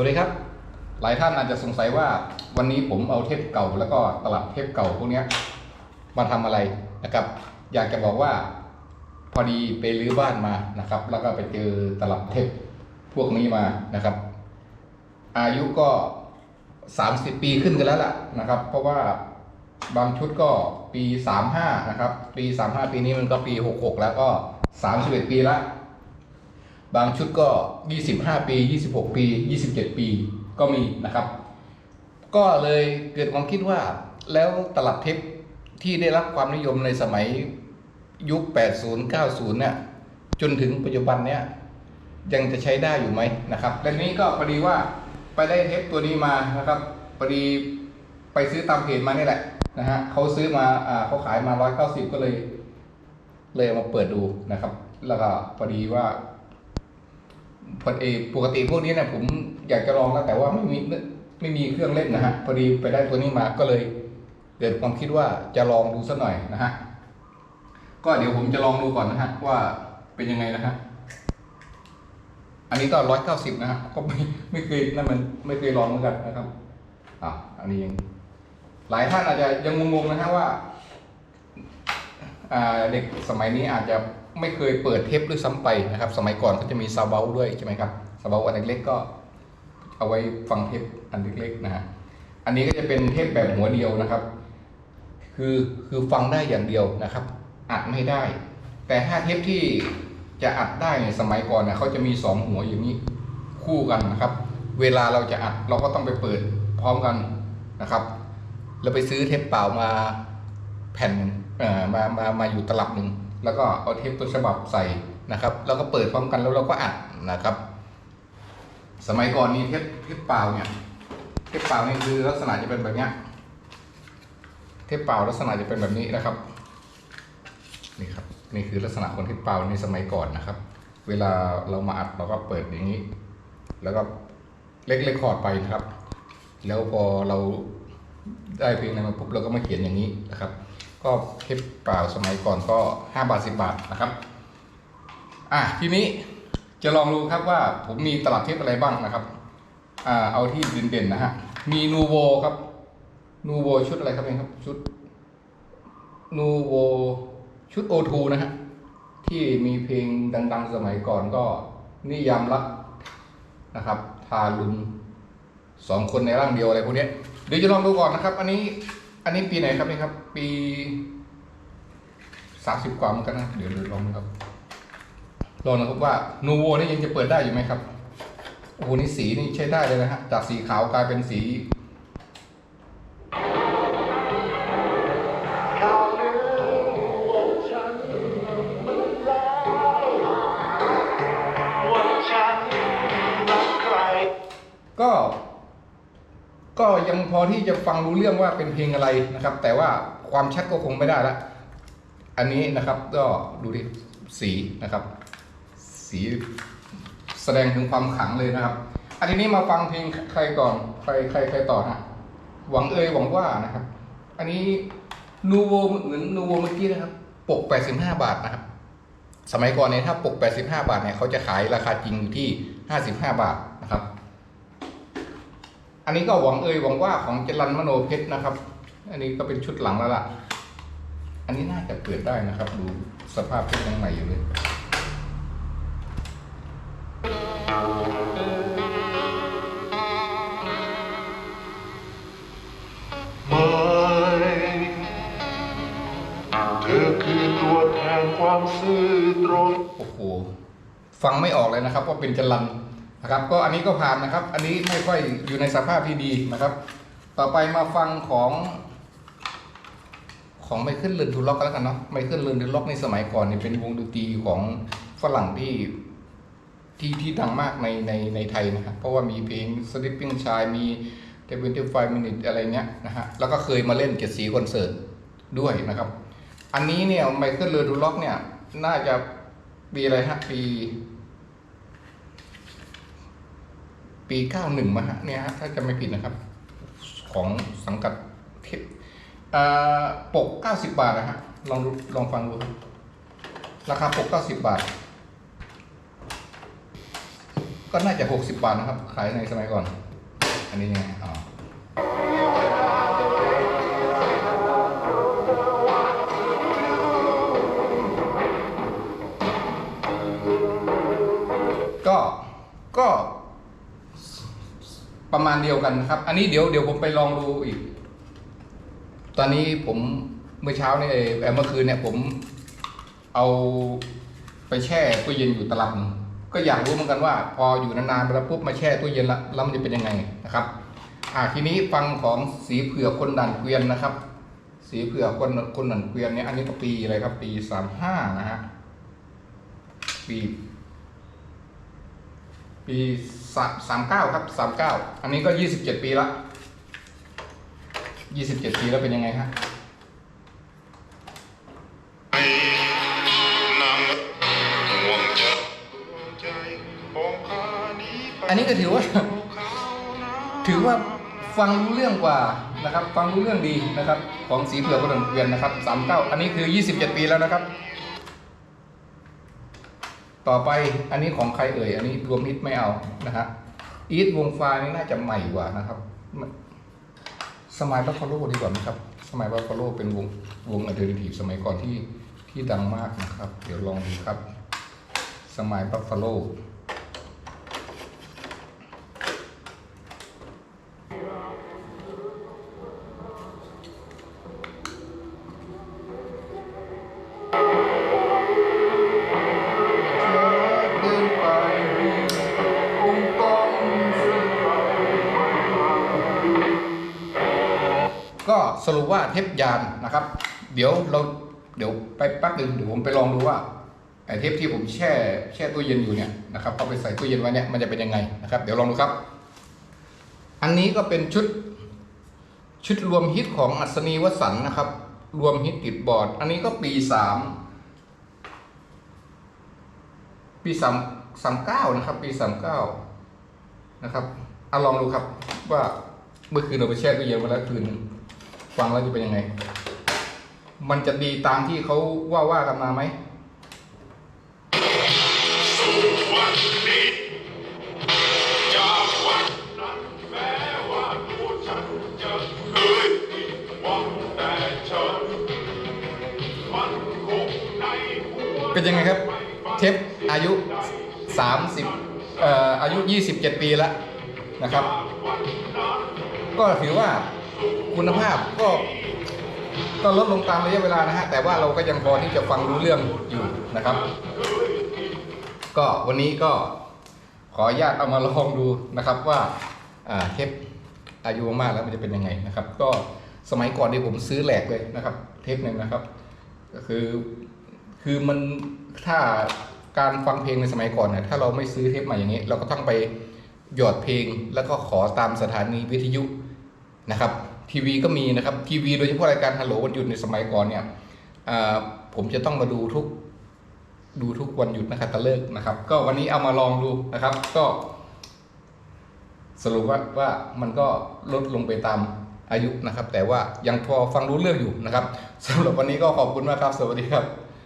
วัสดีครับ หลายท่านอาจจะสงสัยว่าวันนี้ผมเอาเทปเก่าแล้วก็ตลับเทปเก่าพวกนี้มาทำอะไรนะครับ อยากจะบอกว่า พอดีไปรื้อบ้านมานะครับ แล้วก็ไปเจอตลับเทปพวกนี้มานะครับ อายุก็ 30 ปีขึ้นกันแล้วล่ะนะครับ เพราะว่าบางชุดก็ปี 35 นะครับ ปี 35 ปีนี้มันก็ปี 66 แล้วก็ 31 ปีละ บางชุดก็ 25 ปี 26 ปี 27 ปีก็มีนะครับ ก็เลยเกิดความคิดว่าแล้วตลับเทปที่ได้รับความนิยมในสมัยยุค 80 90 เนี่ยจนถึงปัจจุบันเนี่ยยังจะใช้ได้อยู่ไหมนะครับและนี้ก็พอดีว่าไปได้เทปตัวนี้มานะครับพอดีไปซื้อตามเพจมานี่แหละนะฮะเขาซื้อมาอ่าเขาขายมา 190 ก็เลย เลยมาเปิดดูนะครับ แล้วก็พอดีว่า พอเอปกติพวกนี้นี่ยผมอยากจะลองแล้วแต่ว่าไม่มีไม่มีเครื่องเล่นนะฮะพอดีไปได้ตัวนี้มาก็เลยเกิดความคิดว่าจะลองดูสักหน่อยนะฮะก็เดี๋ยวผมจะลองดูก่อนนะฮะว่าเป็นยังไงนะฮะอันนี้ก็ร้อยเก้าสิบนะฮะก็ไม่ไม่เคยนั่นมันไม่เคยลองเหมือนกันนะครับอ่าอันนี้ยังหลายท่านอาจจะยังงงๆนะฮะว่า เด็กสมัยนี้อาจจะไม่เคยเปิดเทปด้วยซ้ำไปนะครับ สมัยก่อนก็จะมีซาวเบลด้วยใช่ไหมครับซาวเบลอันเล็กๆก็ เอาไว้ฟังเทปอันเล็กๆนะฮะอันนี้ก็จะเป็นเทปแบบหัวเดียวนะครับ คือคือฟังได้อย่างเดียวนะครับ อัดไม่ได้ แต่ถ้าเทปที่จะอัดได้เนี่ยสมัยก่อนเนี่ยเขาจะมีสองหัวอย่างนี้คู่กันนะครับ เวลาเราจะอัดเราก็ต้องไปเปิดพร้อมกันนะครับเราไปซื้อเทปเปล่ามาแผ่นนึง มามามาอยู่ตลับหนึ่งแล้วก็เอาเทปต้นฉบับใส่นะครับ แล้วก็เปิดพร้อมกันแล้วเราก็อัดนะครับ สมัยก่อนนี้เทปเทปเปล่าเนี่ยเทปเปล่านี่คือลักษณะจะเป็นแบบนี้เทปเปล่าลักษณะจะเป็นแบบนี้นะครับนี่ครับนี่คือลักษณะของเทปเปล่าในสมัยก่อนนะครับ เวลาเรามาอัดเราก็เปิดอย่างนี้ แล้วก็เล็กเล็กคอร์ดไปนะครับ แล้วพอเราได้เพลงอะไรมาปุ๊บเราก็มาเขียนอย่างนี้นะครับ ก็เทปเปล่าสมัยก่อนก็ห้าบาทสิบาทนะครับ อะทีนี้จะลองดูครับว่าผมมีตลับเทปอะไรบ้างนะครับ อ่าเอาที่เด่นๆนะฮะ มีนูโวครับ นูโวชุดอะไรครับเนี่ยครับ ชุดนูโวชุดโอทูนะฮะ ที่มีเพลงดังๆสมัยก่อนก็นิยามรักนะครับ ทารุณสองคนในร่างเดียวอะไรพวกนี้เดี๋ยวจะลองดูก่อนนะครับ อันนี้ อันนี้ปีไหนครับนี่ครับ ปีสามสิบกว่าเหมือนกันนะ เดี๋ยวเดี๋ยวลองดูครับ ลองนะครับว่านูโวนี่ยังจะเปิดได้อยู่ไหมครับโอ้โหนี่สีนี่ใช้ได้เลยนะฮะ จากสีขาวกลายเป็นสีข่าวลือว่าฉันมันร้ายว่าฉันรักใคร ก็ยังพอที่จะฟังรู้เรื่องว่าเป็นเพลงอะไรนะครับ แต่ว่าความชัดก็คงไม่ได้ละ อันนี้นะครับก็ดูดิสีนะครับ สีแสดงถึงความขังเลยนะครับ อันนี้มาฟังเพลงใครก่อนใครใครใครต่อฮะหวังเอ่ยหวังว่านะครับ อันนี้นูโวเหมือนนูโวเมื่อกี้นะครับ ปก 85 บาทนะครับ สมัยก่อนเนี่ยถ้าปก 85 บาทเนี่ยเขาจะขายราคาจริงอยู่ที่ 55 บาทนะครับ อันนี้ก็หวังเอ่ยหวังว่าของเจรันมโนเพชรนะครับ อันนี้ก็เป็นชุดหลังแล้วล่ะ อันนี้น่าจะเปิดได้นะครับ ดูสภาพเพชรยังใหม่อยู่เลยไม่เธอคือตัวแทนความซื่อตรงโอ้โหฟังไม่ออกเลยนะครับว่าเป็นจรัน นะครับ ก็อันนี้ก็ผ่านนะครับ อันนี้ไม่ค่อยอยู่ในสภาพที่ดีนะครับ ต่อไปมาฟังของของไมเคิลเลนทูล็อกกันแล้วกันเนาะไมเคิลเลนทูล็อกในสมัยก่อนเนี่ยเป็นวงดนตรีของฝรั่งที่ที่ที่ดังมากในในในไทยนะครับเพราะว่ามีเพลง Sleeping Child มี25 Minutes อะไรเงี้ยนะฮะแล้วก็เคยมาเล่นเจ็ดสีคอนเสิร์ตด้วยนะครับ อันนี้เนี่ยไมเคิลเลนทูล็อกเนี่ยน่าจะปีอะไรฮะปี ปีเก้าหนึ่งมาฮะเนี่ยฮะถ้าจะไม่ผิดนะครับ ของสังกัดเทปอ่าปกเก้าสิบบาทนะฮะลองดูลองฟังดูครับราคาปกเก้าสิบบาท ก็น่าจะหกสิบบาทนะครับ ขายในสมัยก่อน อันนี้ยังไงอ๋อก็ก็ ประมาณเดียวกันนะครับ อันนี้เดี๋ยวเดี๋ยวผมไปลองดูอีก ตอนนี้ผมเมื่อเช้าเนี่ยเอ่เมื่อคืนเนี่ยผมเอาไปแช่ตู้เย็นอยู่ตลับหนึ่งก็อยากรู้เหมือนกันว่า พออยู่นานๆไปแล้วปุ๊บมาแช่ตู้เย็นละแล้วมันจะเป็นยังไงนะครับ อ่าทีนี้ฟังของสีเผือกคนดันเกวียนนะครับ สีเผือกคนคนดันเกวียนเนี่ยอันนี้ก็ปีอะไรครับ ปีสามห้านะฮะปี ปีสามเก้าครับสามเก้าอันนี้ก็ยี่สิบเจ็ดปีละยี่สิบเจ็ดปีแล้วเป็นยังไงฮะอันนี้ก็ถือว่า ถือว่าฟังรู้เรื่องกว่านะครับ ฟังรู้เรื่องดีนะครับ ของสีเผือกคนดันเกวียนนะครับสามเก้าอันนี้คือยี่สิบเจ็ดปีแล้วนะครับ ต่อไปอันนี้ของใครเอ่ย อันนี้รวมอีทไม่เอานะฮะอีทวงฟ้านี่น่าจะใหม่กว่านะครับ สมัยบัฟฟาโลดีกว่าไหมครับ สมัยบัฟฟาโลเป็นวงวงอัลเทอร์เนทีฟสมัยก่อนที่ที่ดังมากนะครับ เดี๋ยวลองดูครับ สมัยบัฟฟาโล สรุปว่าเทปยานนะครับ เดี๋ยวเราเดี๋ยวไปแป๊บหนึ่งเดี๋ยวผมไปลองดูว่าไอเทปที่ผมแช่แช่ตู้เย็นอยู่เนี่ยนะครับเอาไปใส่ตู้เย็นไว้เนี่ยมันจะเป็นยังไงนะครับ เดี๋ยวลองดูครับ อันนี้ก็เป็นชุดชุดรวมฮิตของอัศนีวสันนะครับ รวมฮิตติดบอร์ด อันนี้ก็ปีสามปีสามสามเก้านะครับ ปีสามเก้านะครับเอาลองดูครับว่าเมื่อคืนเราไปแช่ตู้เย็นมาแล้วคืนนึง ฟังแล้วจะเป็นยังไง มันจะดีตามที่เขาว่าว่ากันมาไหมเคยผิดหวังแต่ฉันมันคงในหัวเป็นยังไงครับ เทปอายุ 30เอ่ออายุ 27 ปีแล้วนะครับ ก็ถือว่า คุณภาพก็ก็ลดลงตามระยะเวลานะฮะ แต่ว่าเราก็ยังพอที่จะฟังรู้เรื่องอยู่นะครับ ก็วันนี้ก็ขออนุญาตเอามาลองดูนะครับว่าเทปอายุมากแล้วมันจะเป็นยังไงนะครับ ก็สมัยก่อนที่ผมซื้อแหลกเลยนะครับ เทปหนึ่งนะครับ ก็คือคือมันถ้าการฟังเพลงในสมัยก่อนเนี่ยถ้าเราไม่ซื้อเทปใหม่อย่างนี้ เราก็ต้องไปหยอดเพลงแล้วก็ขอตามสถานีวิทยุนะครับ ทีวีก็มีนะครับทีวีโดยเฉพาะรายการฮัลโหลวันหยุดในสมัยก่อนเนี่ยผมจะต้องมาดูทุกดูทุกวันหยุดนะครับตะเลิกนะครับ ก็วันนี้เอามาลองดูนะครับ ก็ สรุปว่าว่ามันก็ลดลงไปตามอายุนะครับ แต่ว่ายังพอฟังรู้เรื่องอยู่นะครับสำหรับวันนี้ก็ขอบคุณมากครับ สวัสดีครับ